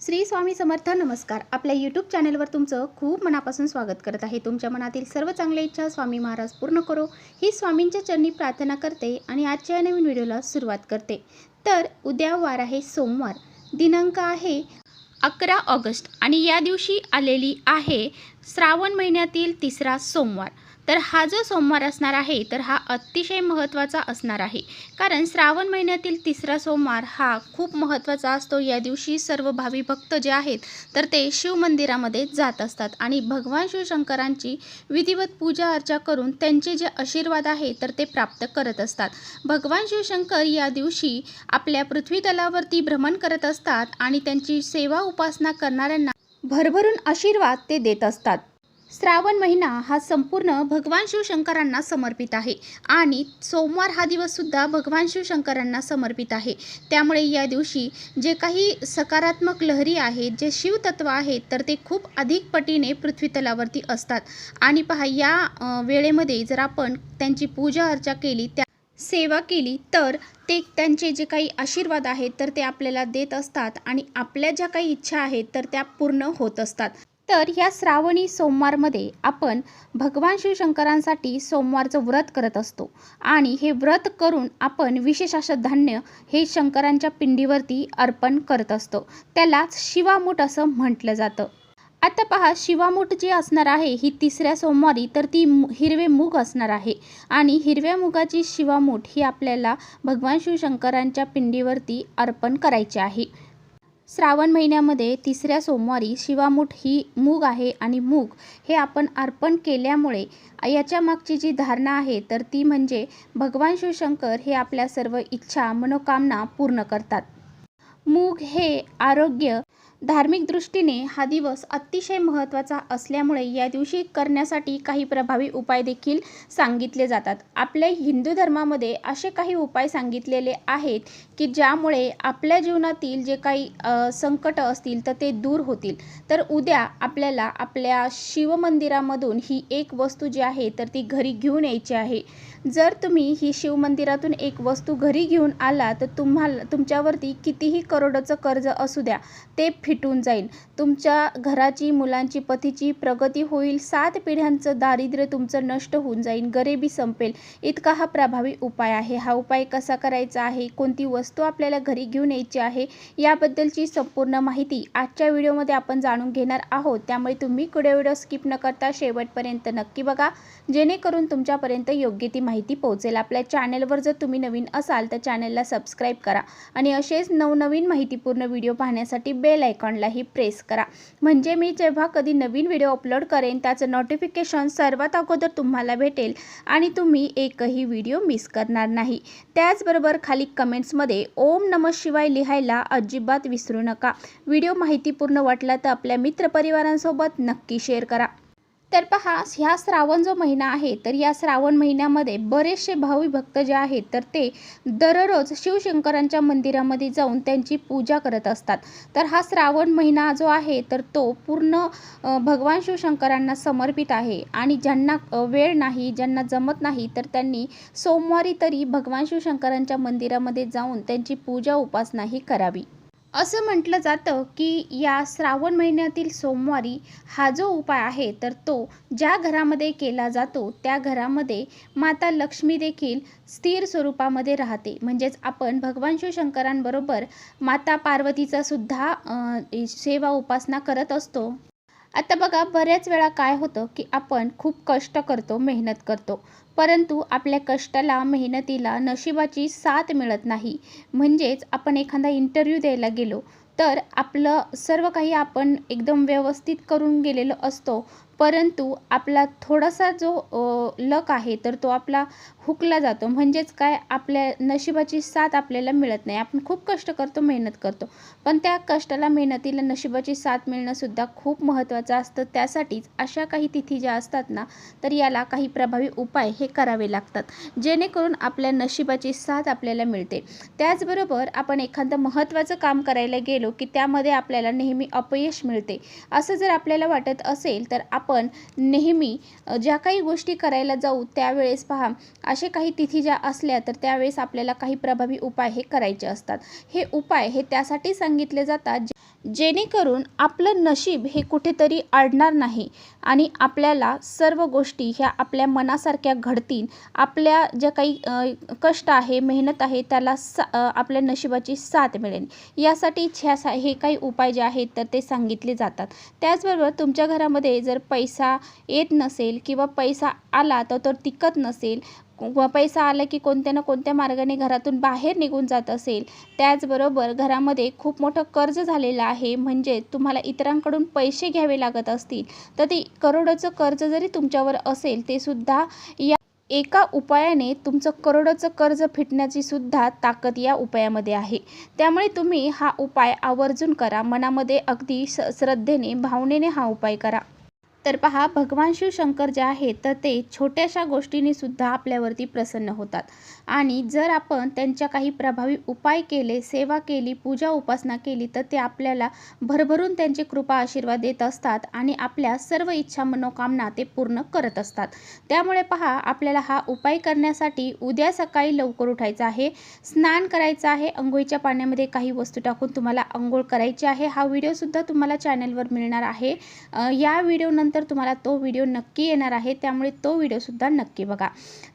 श्री स्वामी समर्थ नमस्कार. आपल्या यूट्यूब चॅनलवर तुमचं खूप मनापासून स्वागत करत आहे. तुमच्या मनातील सर्व चांगल्या इच्छा स्वामी महाराज पूर्ण करो. ही स्वामींच्या चरणी प्रार्थना करते आणि आजच्या या नवीन व्हिडिओला सुरुवात करते. तर उद्या वार आहे सोमवार. दिनांक आहे अकरा ऑगस्ट आणि या दिवशी आलेली आहे श्रावण महिन्यातील तिसरा सोमवार. तर हा जो सोमवार असणार आहे तर हा अतिशय महत्त्वाचा असणार आहे. कारण श्रावण महिन्यातील तिसरा सोमवार हा खूप महत्त्वाचा असतो. या दिवशी सर्व भावी भक्त जे आहेत तर ते शिवमंदिरामध्ये जात असतात. आणि भगवान शिवशंकरांची विधिवत पूजा अर्चा करून त्यांचे जे आशीर्वाद आहे तर ते प्राप्त करत असतात. भगवान शिवशंकर या दिवशी आपल्या पृथ्वी तलावरती भ्रमण करत असतात आणि त्यांची सेवा उपासना करणाऱ्यांना भरभरून आशीर्वाद ते देत असतात. श्रावण महिना हा संपूर्ण भगवान शिवशंकरांना समर्पित आहे. आणि सोमवार हा दिवससुद्धा भगवान शिवशंकरांना समर्पित आहे. त्यामुळे या दिवशी जे काही सकारात्मक लहरी आहेत जे शिवतत्व आहेत तर ते खूप अधिक पटीने पृथ्वीतलावरती असतात. आणि पहा या वेळेमध्ये जर आपण त्यांची पूजा अर्चा केली त्या सेवा केली तर ते त्यांचे जे काही आशीर्वाद आहेत तर ते आपल्याला देत असतात. आणि आपल्या ज्या काही इच्छा आहेत तर त्या पूर्ण होत असतात. तर या श्रावणी सोमवारमध्ये आपण भगवान शिवशंकरांसाठी सोमवारचं व्रत करत असतो. आणि हे व्रत करून आपण विशेष असं धान्य हे शंकरांच्या पिंडीवरती अर्पण करत असतो. त्यालाच शिवामूठ असं म्हटलं जातं. आता पहा शिवामूठ जी असणार आहे ही तिसऱ्या सोमवारी तर ती मु- हिरवे मूग असणार आहे. आणि हिरव्या मुगाची शिवामूठ ही आपल्याला भगवान शिवशंकरांच्या पिंडीवरती अर्पण करायची आहे. श्रावण महिन्यामध्ये तिसऱ्या सोमवारी शिवामूठ ही मूग आहे आणि मूग हे आपण अर्पण केल्यामुळे याच्या मागची जी धारणा आहे तर ती म्हणजे भगवान शिवशंकर हे आपल्या सर्व इच्छा मनोकामना पूर्ण करतात. मूग हे आरोग्य धार्मिक दृष्टीने हा दिवस अतिशय महत्त्वाचा असल्यामुळे या दिवशी करण्यासाठी काही प्रभावी उपाय देखील सांगितले जातात. आपल्या हिंदू धर्मामध्ये असे काही उपाय सांगितलेले आहेत की ज्यामुळे आपल्या जीवनातील जे काही संकट असतील तर ते दूर होतील. तर उद्या आपल्याला आपल्या शिवमंदिरामधून ही एक वस्तू जी आहे तर ती घरी घेऊन यायची आहे. जर तुम्ही ही शिवमंदिरातून एक वस्तू घरी घेऊन आला तर तुम्हाला तुमच्यावरती कितीही करोडचं कर्ज असू द्या ते फिटून जाईल. तुमच्या घराची मुलांची पतीची प्रगती होईल. सात पिढ्यांचं दारिद्र्य तुमचं नष्ट होऊन जाईल. गरिबी संपेल. इतका हा प्रभावी उपाय आहे. हा उपाय कसा करायचा आहे? कोणती वस्तू आपल्याला घरी घेऊन यायची आहे? याबद्दलची संपूर्ण माहिती आजच्या व्हिडिओमध्ये आपण जाणून घेणार आहोत. त्यामुळे तुम्ही कुठे व्हिडिओ स्किप न करता शेवटपर्यंत नक्की बघा. जेणेकरून तुमच्यापर्यंत योग्य ती माहिती पोहोचेल. आपल्या चॅनलवर जर तुम्ही नवीन असाल तर चॅनलला सबस्क्राईब करा. आणि असेच नवनवीन माहितीपूर्ण व्हिडिओ पाहण्यासाठी बेल आयकॉनलाही प्रेस करा. म्हणजे मी जेव्हा कधी नवीन व्हिडिओ अपलोड करेन त्याचं नोटिफिकेशन सर्वात अगोदर तुम्हाला भेटेल आणि तुम्ही एकही व्हिडिओ मिस करणार नाही. त्याचबरोबर खाली कमेंट्समध्ये ओम नम शिवाय लिहायला अजिबात विसरू नका. व्हिडिओ माहितीपूर्ण वाटला तर आपल्या मित्रपरिवारांसोबत नक्की शेअर करा. तर पहा ह्या श्रावण जो महिना आहे तर या श्रावण महिन्यामध्ये बरेचसे भावी भक्त जे आहेत तर ते दररोज शिवशंकरांच्या मंदिरामध्ये जाऊन त्यांची पूजा करत असतात. तर हा श्रावण महिना जो आहे तर तो पूर्ण भगवान शिवशंकरांना समर्पित आहे. आणि ज्यांना वेळ नाही ज्यांना जमत नाही तर त्यांनी सोमवारी तरी भगवान शिवशंकरांच्या मंदिरामध्ये जाऊन त्यांची पूजा उपासनाही करावी. असं म्हटलं जातं की या श्रावण महिन्यातील सोमवारी हा जो उपाय आहे तर तो ज्या घरामध्ये केला जातो त्या घरामध्ये माता लक्ष्मी देखील स्थिर स्वरूपामध्ये राहते. म्हणजेच आपण भगवान शिवशंकरांबरोबर माता पार्वतीचा सुद्धा सेवा उपासना करत असतो. आता बघा बऱ्याच वेळा काय होतं की आपण खूप कष्ट करतो मेहनत करतो. परंतु आपल्या कष्टाला मेहनतीला नशिबाची साथ मिळत नाही. म्हणजेच आपण एखादा इंटरव्ह्यू द्यायला गेलो तर आपलं सर्व काही आपण एकदम व्यवस्थित करून गेलेलो असतो. परंतु आपला थोडासा जो लक आहे तर तो आपला हुकला जातो. म्हणजेच काय? आपल्या नशिबाची साथ आपल्याला मिळत नाही. आपण खूप कष्ट करतो मेहनत करतो. पण त्या कष्टाला मेहनतीला नशिबाची साथ मिळणंसुद्धा खूप महत्त्वाचं असतं. त्यासाठीच अशा काही तिथी ज्या असतात ना तर याला काही प्रभावी उपाय हे करावे लागतात. जेणेकरून आपल्या नशिबाची साथ आपल्याला मिळते. त्याचबरोबर आपण एखादं महत्त्वाचं काम करायला गेलो की त्यामध्ये आपल्याला नेहमी अपयश मिळते. असं जर आपल्याला वाटत असेल तर आपण नेहमी ज्या काही गोष्टी करायला जाऊ त्यावेळेस पहा असे काही तिथी ज्या असल्या तर त्यावेळेस आपल्याला काही प्रभावी उपाय हे करायचे असतात. हे उपाय हे त्यासाठी सांगितले जातात जे- जेणेकरून आपलं नशीब हे कुठेतरी अडणार नाही आणि आपल्याला सर्व गोष्टी ह्या आपल्या मनासारख्या घडतील. आपल्या ज्या काही कष्ट आहे मेहनत आहे त्याला सा आपल्या नशिबाची साथ मिळेल. यासाठी ह्या सा हे काही उपाय जे आहेत तर ते सांगितले जातात. त्याचबरोबर तुमच्या घरामध्ये जर पैसा येत नसेल किंवा पैसा आला तर तो टिकत नसेल पैसा आला की कोणत्या ना कोणत्या मार्गाने घरातून बाहेर निघून जात असेल. त्याचबरोबर घरामध्ये खूप मोठं कर्ज झालेलं आहे. म्हणजे तुम्हाला इतरांकडून पैसे घ्यावे लागत असतील. तर ते करोडोचं कर्ज जरी तुमच्यावर असेल ते सुद्धा या एका उपायाने तुमचं करोडोचं कर्ज फिटण्याची सुद्धा ताकद या उपायामध्ये आहे. त्यामुळे तुम्ही हा उपाय आवर्जून करा. मनामध्ये अगदी श्रद्धेने भावनेने हा उपाय करा. तर पहा भगवान शिवशंकर जे आहेत तर ते छोट्याशा गोष्टीने सुद्धा आपल्यावरती प्रसन्न होतात. आणि जर आपण त्यांच्या काही प्रभावी उपाय केले सेवा केली पूजा उपासना केली तर ते आपल्याला भरभरून त्यांची कृपा आशीर्वाद देत असतात आणि आपल्या सर्व इच्छा मनोकामना ते पूर्ण करत असतात. त्यामुळे पहा आपल्याला हा उपाय करण्यासाठी उद्या सकाळी लवकर उठायचं आहे. स्नान करायचं आहे. अंघोळीच्या पाण्यामध्ये काही वस्तू टाकून तुम्हाला अंघोळ करायची आहे. हा व्हिडिओसुद्धा तुम्हाला चॅनलवर मिळणार आहे. या व्हिडिओनंतर तुम्हाला तो व्हिडिओ नक्की येणार आहे त्यामुळे तो व्हिडिओसुद्धा नक्की बघा.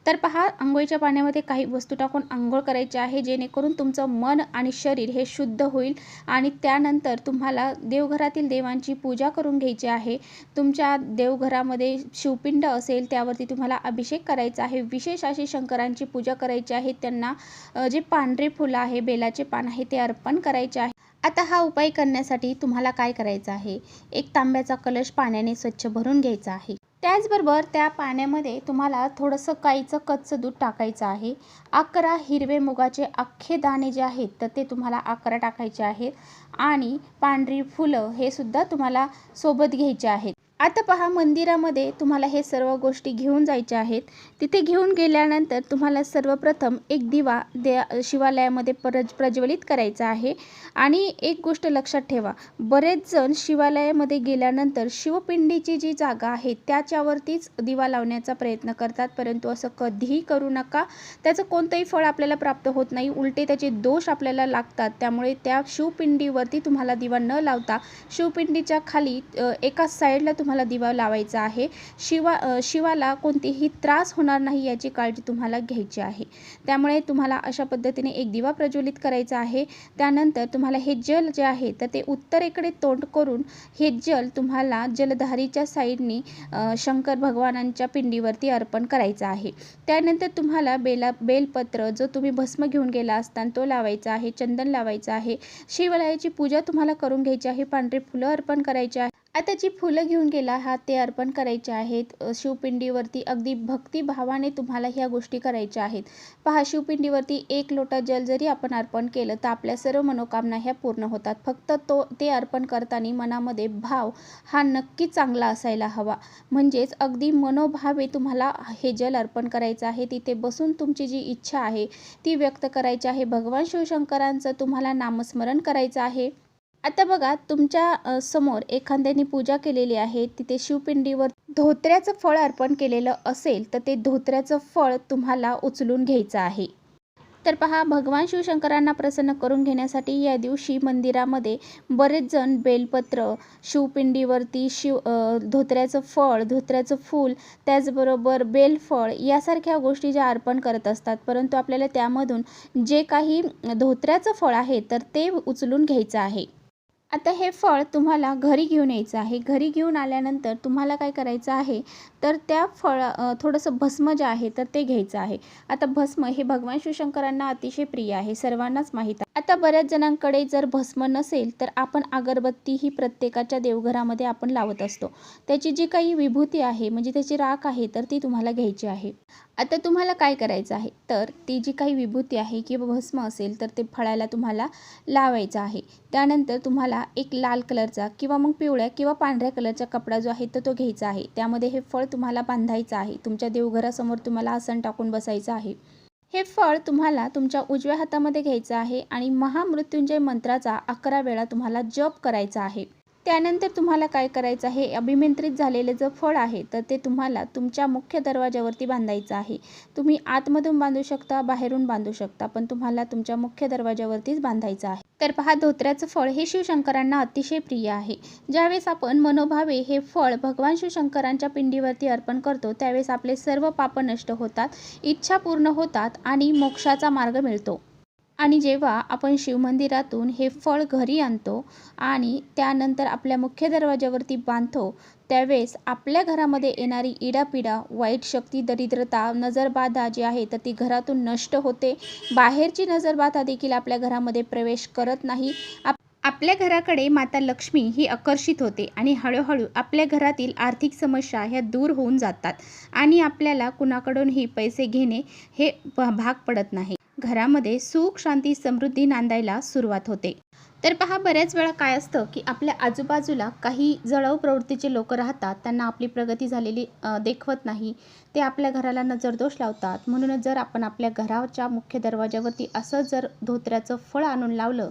तर पहा आंघोळीच्या पाण्यामध्ये काही वस्तू टाकून आंघोळ करायची आहे जेणेकरून तुमचं मन आणि शरीर हे शुद्ध होईल आणि त्यानंतर तुम्हाला देवघरातील देवांची पूजा करून घ्यायची आहे. तुमच्या देवघरामध्ये शिवपिंड असेल त्यावरती तुम्हाला अभिषेक करायचा आहे. विशेष अशी शंकरांची पूजा करायची आहे त्यांना जे पांढरे फुलं आहे बेलाचे पान आहे ते अर्पण करायचे आहे. आता हा उपाय करण्यासाठी तुम्हाला काय करायचं आहे? एक तांब्याचा कलश पाण्याने स्वच्छ भरून घ्यायचा आहे. त्याचबरोबर त्या पाण्यामध्ये तुम्हाला थोडंसं गाईचं कच्चं दूध टाकायचं आहे. अकरा हिरवे मुगाचे अख्खे दाणे जे आहेत तर ते तुम्हाला अकरा टाकायचे आहेत. आणि पांढरी फुलं हे सुद्धा तुम्हाला सोबत घ्यायचे आहेत. आता पहा मंदिरामध्ये तुम्हाला हे सर्व गोष्टी घेऊन जायच्या आहेत. तिथे घेऊन गेल्यानंतर तुम्हाला सर्वप्रथम एक दिवा दे शिवालयामध्ये प्रज प्रज्वलित करायचा आहे. आणि एक गोष्ट लक्षात ठेवा बरेच जण शिवालयामध्ये गेल्यानंतर शिवपिंडीची जी जागा आहे त्याच्यावरतीच दिवा लावण्याचा प्रयत्न करतात. परंतु असं कधीही करू नका. त्याचं कोणतंही फळ आपल्याला प्राप्त होत नाही. उलटे त्याचे दोष आपल्याला लागतात. त्यामुळे त्या शिवपिंडीवरती तुम्हाला दिवा न लावता शिवपिंडीच्या खाली एका साईडला तुम्हाला दिवा लावायचा आहे. शिवा शिवाला कोणतीही त्रास होणार नाही याची काळजी तुम्हाला घ्यायची आहे. त्यामुळे तुम्हाला अशा पद्धतीने एक दिवा प्रज्वलित करायचा आहे. त्यानंतर तुम्हाला हे जल जे आहे तर ते उत्तरेकडे तोंड करून हे जल तुम्हाला जलधारीच्या साईडनी शंकर भगवानांच्या पिंडीवरती अर्पण करायचं आहे. त्यानंतर तुम्हाला बेला बेलपत्र जो तुम्ही भस्म घेऊन गेला असताना तो लावायचा आहे चंदन लावायचं आहे. शिवलयाची पूजा तुम्हाला करून घ्यायची आहे. पांढरी फुलं अर्पण करायची आहे. आता जी फुलं घेऊन गेला हा ते अर्पण करायचे आहेत. शिवपिंडीवरती अगदी भक्तिभावाने तुम्हाला ह्या गोष्टी करायच्या आहेत. पहा शिवपिंडीवरती एक लोटा जल जरी आपण अर्पण केलं तर आपल्या सर्व मनोकामना ह्या पूर्ण होतात. फक्त तो ते अर्पण करताना मनामध्ये भाव हा नक्की चांगला असायला हवा. म्हणजेच अगदी मनोभावे तुम्हाला हे जल अर्पण करायचं आहे. तिथे बसून तुमची जी इच्छा आहे ती व्यक्त करायची आहे. भगवान शिवशंकरांचं तुम्हाला नामस्मरण करायचं आहे. आता बघा तुमच्यासमोर एखाद्याने पूजा केलेली आहे तिथे शिवपिंडीवर धोत्र्याचं फळ अर्पण केलेलं असेल तर ते धोत्र्याचं फळ तुम्हाला उचलून घ्यायचं आहे. तर पहा भगवान शिवशंकरांना प्रसन्न करून घेण्यासाठी या दिवशी मंदिरामध्ये बरेच जण बेलपत्र शिवपिंडीवरती शिव धोत्र्याचं फळ धोत्र्याचं फूल त्याचबरोबर बेलफळ यासारख्या गोष्टी ज्या अर्पण करत असतात. परंतु आपल्याला त्यामधून जे काही धोत्र्याचं फळ आहे तर ते उचलून घ्यायचं आहे. आता हे फळ तुम्हाला घरी घेऊन यायचं आहे. घरी घेऊन आल्यानंतर तुम्हाला काय करायचं आहे? तर त्या फळ थोडंसं भस्म जे आहे तर ते घ्यायचं आहे. आता भस्म हे भगवान शिवशंकरांना अतिशय प्रिय आहे सर्वांनाच माहीत आहे. आता बऱ्याच जणांकडे जर भस्म नसेल तर आपण अगरबत्ती ही प्रत्येकाच्या देवघरामध्ये आपण लावत असतो. त्याची जी काही विभूती आहे म्हणजे त्याची राख आहे तर ती तुम्हाला घ्यायची आहे. आता तुम्हाला काय करायचं आहे? तर ती जी काही विभूती आहे किंवा भस्म असेल तर ते फळाला तुम्हाला लावायचं आहे. त्यानंतर तुम्हाला एक लाल कलरचा किंवा मग पिवळ्या किंवा पांढऱ्या कलरचा कपडा जो आहे तर तो घ्यायचा आहे. त्यामध्ये हे फळ तुम्हाला बांधायचं आहे. तुमच्या देवघरासमोर तुम्हाला आसन टाकून बसायचं आहे. हे फळ तुम्हाला तुमच्या उजव्या हातामध्ये घ्यायचं आहे आणि महामृत्युंजय मंत्राचा अकरा वेळा तुम्हाला जप करायचा आहे. त्यानंतर तुम्हाला काय करायचं आहे? अभिमंत्रित झालेलं जे फळ आहे तर ते तुम्हाला तुमच्या मुख्य दरवाजावरती बांधायचं आहे. तुम्ही आतमधून बांधू शकता बाहेरून बांधू शकता पण तुम्हाला तुमच्या मुख्य दरवाजावरतीच बांधायचं आहे. तर पहा धोत्र्याचं फळ हे शिवशंकरांना अतिशय प्रिय आहे. ज्यावेळेस आपण मनोभावे हे फळ भगवान शिवशंकरांच्या पिंडीवरती अर्पण करतो त्यावेळेस आपले सर्व पाप नष्ट होतात इच्छा पूर्ण होतात आणि मोक्षाचा मार्ग मिळतो. आणि जेव्हा आपण शिवमंदिरातून हे फळ घरी आणतो आणि त्यानंतर आपल्या मुख्य दरवाजावरती बांधतो त्यावेळेस आपल्या घरामध्ये येणारी इडापिडा वाईट शक्ती दरिद्रता नजरबाधा जी आहे तर ती घरातून नष्ट होते. बाहेरची नजरबाधा देखील आपल्या घरामध्ये प्रवेश करत नाही. आप आपल्या घराकडे माता लक्ष्मी ही आकर्षित होते आणि हळूहळू आपल्या घरातील आर्थिक समस्या ह्या दूर होऊन जातात आणि आपल्याला कुणाकडूनही पैसे घेणे हे भाग पडत नाही. घरामध्ये सुख शांती समृद्धी नांदायला सुरुवात होते. तर पहा बऱ्याच वेळा काय असतं की आपल्या आजूबाजूला काही जळाऊ प्रवृत्तीचे लोक राहतात त्यांना आपली प्रगती झालेली देखवत नाही. ते आपल्या घराला नजरदोष लावतात. म्हणूनच जर आपण आपल्या घराच्या मुख्य दरवाजावरती असं जर धोत्र्याचं फळ आणून लावलं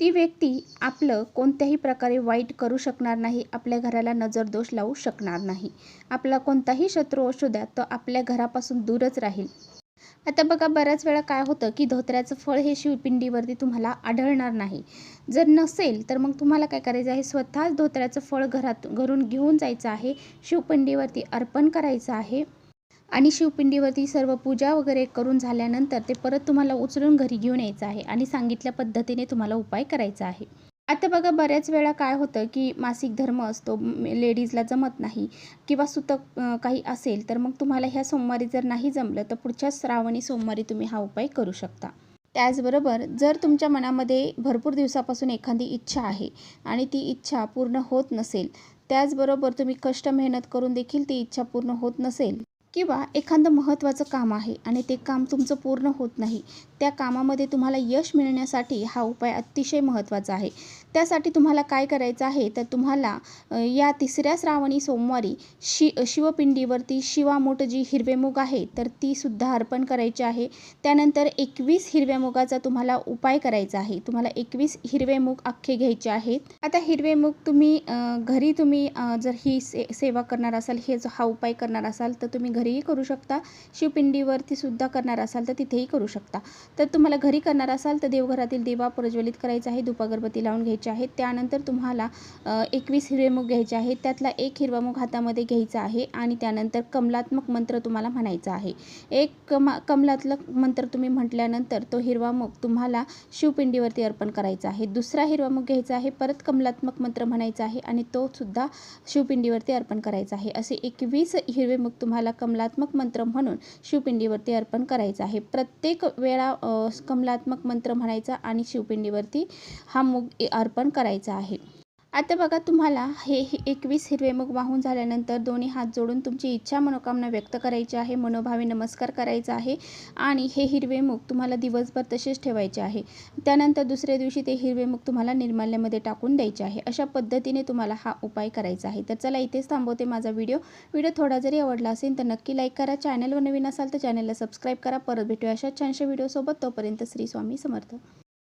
ती व्यक्ती आपलं कोणत्याही प्रकारे वाईट करू शकणार नाही आपल्या घराला नजरदोष लावू शकणार नाही. आपला कोणताही शत्रू असू द्या तो आपल्या घरापासून दूरच राहील. आता बघा बऱ्याच वेळा काय होतं की धोत्र्याचं फळ हे शिवपिंडीवरती तुम्हाला आढळणार नाही. जर नसेल तर मग तुम्हाला काय करायचं आहे? स्वतःच धोत्र्याचं फळ घरात घरून घेऊन जायचं आहे शिवपिंडीवरती अर्पण करायचं आहे आणि शिवपिंडीवरती सर्व पूजा वगैरे करून झाल्यानंतर ते परत तुम्हाला उचलून घरी घेऊन यायचं आहे आणि सांगितल्या पद्धतीने तुम्हाला उपाय करायचा आहे. आता बघा बऱ्याच वेळा काय होतं की मासिक धर्म असतो लेडीजला जमत नाही किंवा सुतक काही असेल तर मग तुम्हाला ह्या सोमवारी जर नाही जमलं तर पुढच्या श्रावणी सोमवारी तुम्ही हा उपाय करू शकता. त्याचबरोबर जर तुमच्या मनामध्ये भरपूर दिवसापासून एखादी इच्छा आहे आणि ती इच्छा पूर्ण होत नसेल त्याचबरोबर तुम्ही कष्ट मेहनत करून देखील ती इच्छा पूर्ण होत नसेल किंवा एखादं महत्त्वाचं काम आहे आणि ते काम तुमचं पूर्ण होत नाही त्या कामामध्ये तुम्हाला यश मिळण्यासाठी हा उपाय अतिशय महत्त्वाचा आहे. त्यासाठी तुम्हाला काय करायचं आहे तर तुम्हाला या तिसऱ्या श्रावणी सोमवारी शि शिवपिंडीवरती शिवामोठ जी हिरवे मूग आहे तर ती सुद्धा अर्पण करायची आहे. त्यानंतर एकवीस हिरव्या मुगाचा तुम्हाला उपाय करायचा आहे. तुम्हाला एकवीस हिरवे मूग अख्खे घ्यायचे आहेत. आता हिरवे मूग तुम्ही घरी तुम्ही जर ही से सेवा करणार असाल हे हा उपाय करणार असाल तर तुम्ही घरीही करू शकता. शिवपिंडीवरती सुद्धा करणार असाल तर तिथेही करू शकता. तर तुम्हाला घरी करणार असाल तर देवघरातील देवा प्रज्वलित करायचा आहे धुपागरबती अगरबत्ती लावून घ्यायची आहे. त्यानंतर तुम्हाला एकवीस हिरवेमुख घ्यायचे आहेत त्यातला एक हिरवा हातामध्ये घ्यायचा आहे आणि त्यानंतर कमलात्मक मंत्र तुम्हाला म्हणायचा आहे. एक कमा कमलात्मक मंत्र तुम्ही म्हटल्यानंतर तो हिरवा तुम्हाला शिवपिंडीवरती अर्पण करायचा आहे. दुसरा हिरवा घ्यायचा आहे परत कमलात्मक मंत्र म्हणायचा आहे आणि तो सुद्धा शिवपिंडीवरती अर्पण करायचा आहे. असे एकवीस हिरवे तुम्हाला तुम्हाला कमलात्मक मंत्र म्हणून शिवपिंडीवरती अर्पण करायचा आहे. प्रत्येक वेळा कमलात्मक मंत्र म्हणायचा आणि शिवपिंडीवरती हा मूग अर्पण करायचा आहे. आता बघा तुम्हाला हे एकवीस हिरवे मग वाहून झाल्यानंतर दोन्ही हात जोडून तुमची इच्छा मनोकामना व्यक्त करायची आहे मनोभावे नमस्कार करायचा आहे आणि हे हिरवे मूग तुम्हाला दिवसभर तसेच ठेवायचे आहे. त्यानंतर दुसऱ्या दिवशी ते हिरवे मूग तुम्हाला निर्माल्यामध्ये टाकून द्यायचे आहे. अशा पद्धतीने तुम्हाला हा उपाय करायचा आहे. तर चला इथेच थांबवते माझा व्हिडिओ. व्हिडिओ थोडा जरी आवडला असेल तर नक्की लाईक करा. चॅनलवर नवीन असाल तर चॅनलला सबस्क्राईब करा. परत भेटूया अशा छानशा व्हिडिओसोबत. तोपर्यंत श्री स्वामी समर्थ.